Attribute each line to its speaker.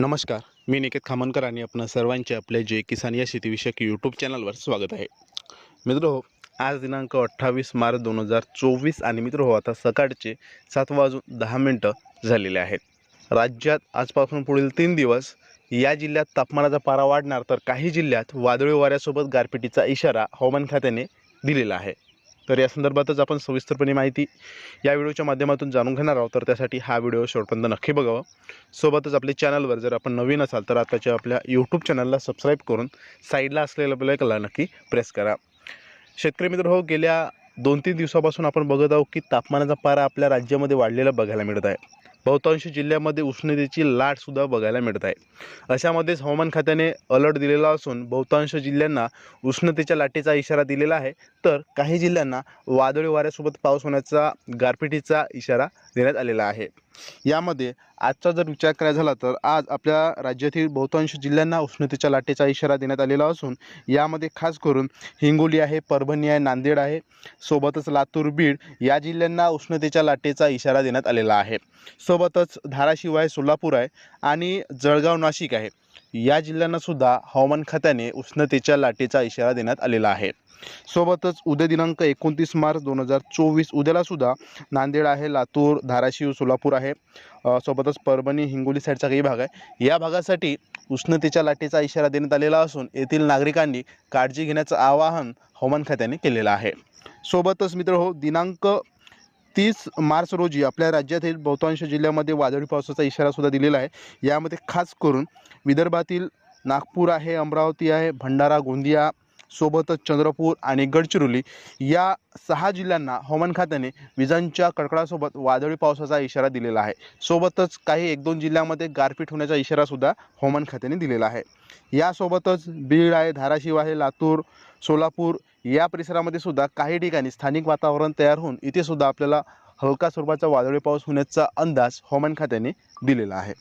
Speaker 1: नमस्कार मी निकेत खामनकर आणि आपण सर्वांचे आपल्या जे किसान या शेतीविषयक यूट्यूब चॅनलवर स्वागत आहे. मित्र हो आज दिनांक अठ्ठावीस मार्च दोन हजार चोवीस आणि मित्र हो आता सकाळचे सात वाजून दहा मिनटं झालेले आहेत. राज्यात आजपासून पुढील तीन दिवस या जिल्ह्यात तापमानाचा पारा वाढणार तर काही जिल्ह्यात वादळी वाऱ्यासोबत गारपिटीचा इशारा हवामान खात्याने दिलेला आहे. तर या संदर्भातच आपण सविस्तरपणे माहिती या व्हिडिओच्या माध्यमातून जाणून घेणार आहोत. तर त्यासाठी हा व्हिडिओ शेवटपर्यंत नक्की बघावा. सोबतच आपल्या चॅनलवर जर आपण नवीन असाल तर आताच्या आपल्या यूट्यूब चॅनलला सबस्क्राईब करून साईडला असलेल्या बेलायकला नक्की प्रेस करा. शेतकरी मित्र हो गेल्या दोन तीन दिवसापासून आपण बघत आहोत की तापमानाचा पारा आपल्या राज्यामध्ये वाढलेला बघायला मिळत आहे. बहुतांश जिल्ह्यामध्ये उष्णतेची लाटसुद्धा बघायला मिळत आहे अशामध्येच हवामान खात्याने अलर्ट दिलेला असून बहुतांश जिल्ह्यांना उष्णतेच्या लाटेचा इशारा दिलेला आहे. तर काही जिल्ह्यांना वादळी वाऱ्यासोबत पाऊस होण्याचा गारपिटीचा इशारा देण्यात आलेला आहे. यामध्ये आजचा जर विचार करायचा झाला तर आज आपल्या राज्यातील बहुतांश जिल्ह्यांना उष्णतेच्या लाटेचा इशारा देण्यात आलेला असून यामध्ये खास करून हिंगोली आहे परभणी आहे नांदेड आहे सोबतच लातूर बीड या जिल्ह्यांना उष्णतेच्या लाटेचा इशारा देण्यात आलेला आहे. सोबतच धाराशिव आहे सोलापूर आहे आणि जळगाव नाशिक आहे. या जिल्ह्यांना सुद्धा हवामान खात्याने उष्णतेच्या लाटेचा इशारा देण्यात आलेला आहे. सोबतच उद्या दिनांक एकोणतीस मार्च दोन हजार चोवीस उद्याला सुद्धा नांदेड आहे लातूर धाराशिव सोलापूर आहे. सोबतच परभणी हिंगोली साईडचा काही भाग आहे. या भागासाठी उष्णतेच्या लाटेचा इशारा देण्यात आलेला असून येथील नागरिकांनी काळजी घेण्याचं आवाहन हवामान खात्याने केलेलं आहे. सोबतच मित्र हो दिनांक तीस मार्च रोजी आपल्या राज्यातील बहुतांश जिल्ह्यामध्ये वादळी पावसाचा इशारासुद्धा दिलेला आहे. यामध्ये खास करून विदर्भातील नागपूर आहे अमरावती आहे भंडारा गोंदिया सोबतच चंद्रपूर आणि गडचिरोली या सहा जिल्ह्यांना हवामान खात्याने विजांच्या कडकडासोबत वादळी पावसाचा इशारा दिलेला आहे. सोबतच काही एक दोन जिल्ह्यामध्ये गारपीट होण्याचा इशारासुद्धा हवामान खात्याने दिलेला आहे. यासोबतच बीड आहे धाराशिव आहे लातूर सोलापूर या परिसरामध्ये सुद्धा काही ठिकाणी स्थानिक वातावरण तयार होऊन इथे सुद्धा आपल्याला हलका स्वरूपाचा वादळी पाऊस होण्याचा अंदाज हवामान खात्याने दिलेला आहे.